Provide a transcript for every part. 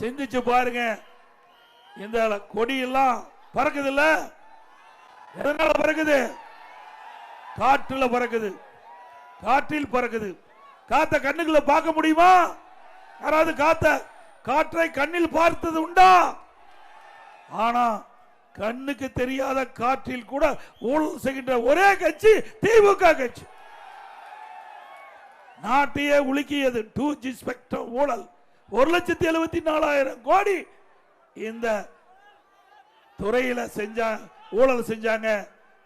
சிந்திச்சு பாருங்க. இந்த கொடியெல்லாம் பறக்குது இல்ல எதனால பறக்குது? காற்றுல பறக்குது. காற்றில் பறக்குது. காத்த கண்ணுக்குள்ள பார்க்க முடியுமா? யாராவது காத்த காற்றை கண்ணில் பார்த்தது உண்டா? ஆனா கண்ணுக்கு தெரியாத காற்றில் கூட ஊழல் செய்கின்ற ஒரே கட்சி திமுக கட்சி. நாட்டையே உலுக்கியது டூ ஜி ஸ்பெக்ட்ரம் ஊழல். ஒரு லட்சத்தி எழுபத்தி நாலாயிரம் கோடி. இந்த துறையில செஞ்சா ஊழல் செஞ்சாங்க.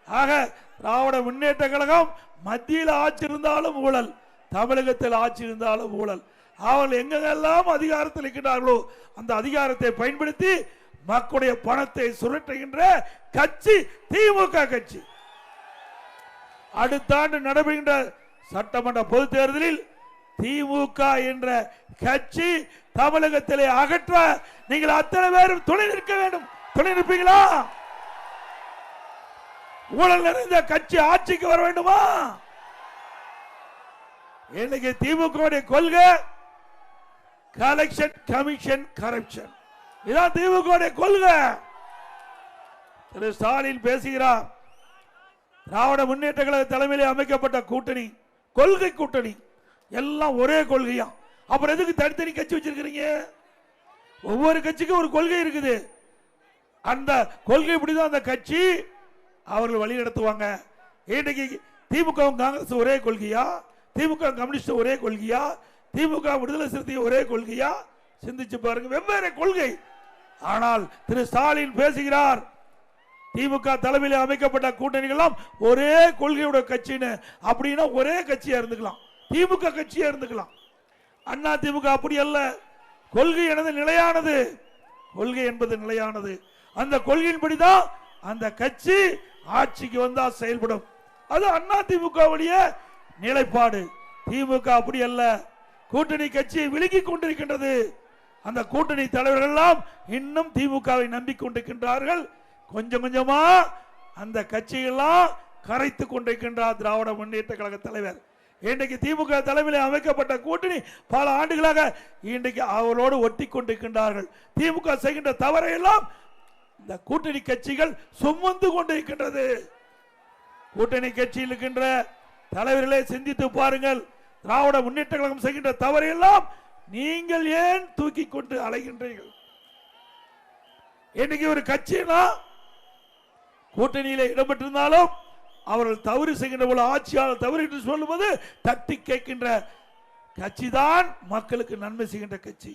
ஆக திராவிட முன்னேற்ற கழகம் மத்தியில் ஆட்சி இருந்தாலும் ஊழல் தமிழகத்தில் ஆட்சி இருந்தாலும் ஊழல். அவர்கள் எங்கெல்லாம் அதிகாரத்தில் இருக்கிறார்களோ அந்த அதிகாரத்தை பயன்படுத்தி மக்களுடைய பணத்தை சுரட்டுகின்ற கட்சி திமுக கட்சி. அடுத்த ஆண்டு நடைபெறுகின்ற சட்டமன்ற பொது தேர்தலில் திமுக என்ற கட்சி தமிழகத்திலே அகற்ற நீங்கள் அத்தனை பேரும் துணை நிற்க வேண்டும். துணை நிற்பீங்களா? ஊழல் நிறைந்த கட்சி ஆட்சிக்கு வர வேண்டுமா? இன்னைக்கு திமுக கொள்கை கலெக்ஷன் கமிஷன் கரப்ஷன் இதான் திமுக கொள்கை. திரு ஸ்டாலின் பேசுகிறார். திராவிட முன்னேற்ற கழக தலைமையிலே அமைக்கப்பட்ட கூட்டணி கொள்கை கூட்டணி. எல்லாம் ஒரே கொள்கையா? அப்புறம் எதுக்கு தனித்தனி கட்சி வச்சிருக்கிறீங்க? ஒவ்வொரு கட்சிக்கும் ஒரு கொள்கை இருக்குது. அந்த கொள்கை இப்படிதான் அந்த கட்சி அவர்கள் வழி நடத்துவாங்க. இன்னைக்கு திமுக காங்கிரஸ் ஒரே கொள்கையா? திமுக கம்யூனிஸ்ட் ஒரே கொள்கையா? திமுக விடுதலை சிறுத்தை ஒரே கொள்கையா? சிந்திச்சு பாருங்க வெவ்வேறு கொள்கை. ஆனால் திரு ஸ்டாலின் பேசுகிறார் திமுக தலைமையில் அமைக்கப்பட்ட கூட்டணிகள் ஒரே கொள்கையோட கட்சின்னு. அப்படின்னா ஒரே கட்சியா இருந்துக்கலாம். திமுக கட்சியா இருந்துக்கலாம். அண்ணா திமுக அப்படி அல்ல. கொள்கை எனது நிலையானது. கொள்கை என்பது நிலையானது. அந்த கொள்கையின்படிதான் அந்த கட்சி ஆட்சிக்கு வந்தா செயல்படும். அது அண்ணா திமுக நிலைப்பாடு. திமுக அப்படி அல்ல. கூட்டணி கட்சியை விழுங்கிக் கொண்டிருக்கின்றது. அந்த கூட்டணி தலைவர்கள் எல்லாம் இன்னும் திமுகவை நம்பிக்கொண்டிருக்கின்றார்கள் கொஞ்சம் கொஞ்சமா அந்த கட்சியெல்லாம் கரைத்து கொண்டிருக்கின்றார் திராவிட முன்னேற்ற கழக தலைவர். இன்றைக்கு திமுக தலைமையில் அமைக்கப்பட்ட கூட்டணி பல ஆண்டுகளாக இன்றைக்கு அவரோடு ஒட்டி கொண்டிருக்கின்றார்கள் திமுக செய்கின்ற தவறை எல்லாம் இந்த கூட்டணி கட்சிகள் சுமந்து கொண்டிருக்கின்றது. கூட்டணி கட்சியில் இருக்கின்ற தலைவர்களே சிந்தித்து பாருங்கள். திராவிட முன்னேற்ற கழகம் செய்கின்ற தவறையெல்லாம் நீங்கள் ஏன் தூக்கி கொண்டு அலைகின்றீர்கள்? இன்னைக்கு ஒரு கட்சினா கூட்டணியில இடம்பெற்றிருந்தாலும் அவர்கள் தவறு செய்கின்ற போல ஆட்சியாளர் தவறு என்று சொல்லும்போது தட்டி கேட்கின்ற கட்சி தான் மக்களுக்கு நன்மை செய்கின்ற கட்சி.